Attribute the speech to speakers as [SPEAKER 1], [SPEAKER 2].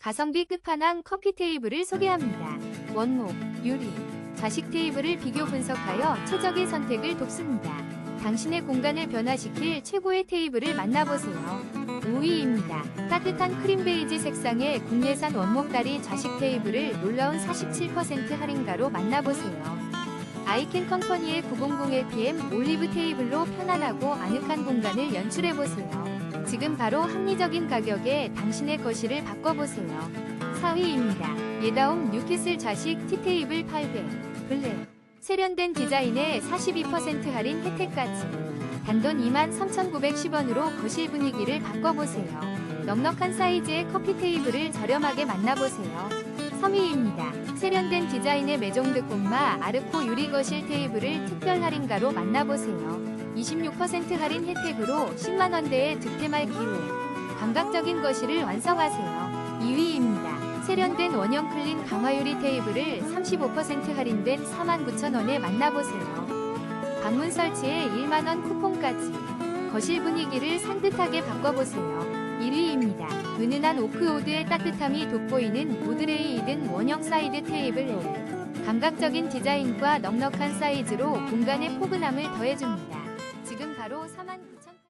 [SPEAKER 1] 가성비 끝판왕 커피 테이블을 소개합니다. 원목, 유리, 좌식 테이블을 비교 분석하여 최적의 선택을 돕습니다. 당신의 공간을 변화시킬 최고의 테이블을 만나보세요. 5위입니다. 따뜻한 크림 베이지 색상의 국내산 원목 다리 좌식 테이블을 놀라운 47% 할인가로 만나보세요. 아이캔 컴퍼니의 900LPM 올리브 테이블로 편안하고 아늑한 공간을 연출해보세요. 지금 바로 합리적인 가격에 당신의 거실을 바꿔보세요. 4위입니다. 예다움 뉴캐슬 좌식 티테이블 800 블랙 세련된 디자인에 42% 할인 혜택까지 단돈 23,910원으로 거실 분위기를 바꿔보세요. 넉넉한 사이즈의 커피 테이블을 저렴하게 만나보세요. 3위입니다. 세련된 디자인의 메종드 꽃마 아르코 유리 거실 테이블을 특별 할인가로 만나보세요. 26% 할인 혜택으로 10만원대의 득템할 기회. 감각적인 거실을 완성하세요. 2위입니다. 세련된 원형 클린 강화유리 테이블을 35% 할인된 49,000원에 만나보세요. 방문 설치에 1만원 쿠폰까지. 거실 분위기를 산뜻하게 바꿔보세요. 1위입니다. 은은한 오크우드의 따뜻함이 돋보이는 보드레이 이든 원형 사이드 테이블 L. 감각적인 디자인과 넉넉한 사이즈로 공간의 포근함을 더해줍니다. 지금 바로 4만 9천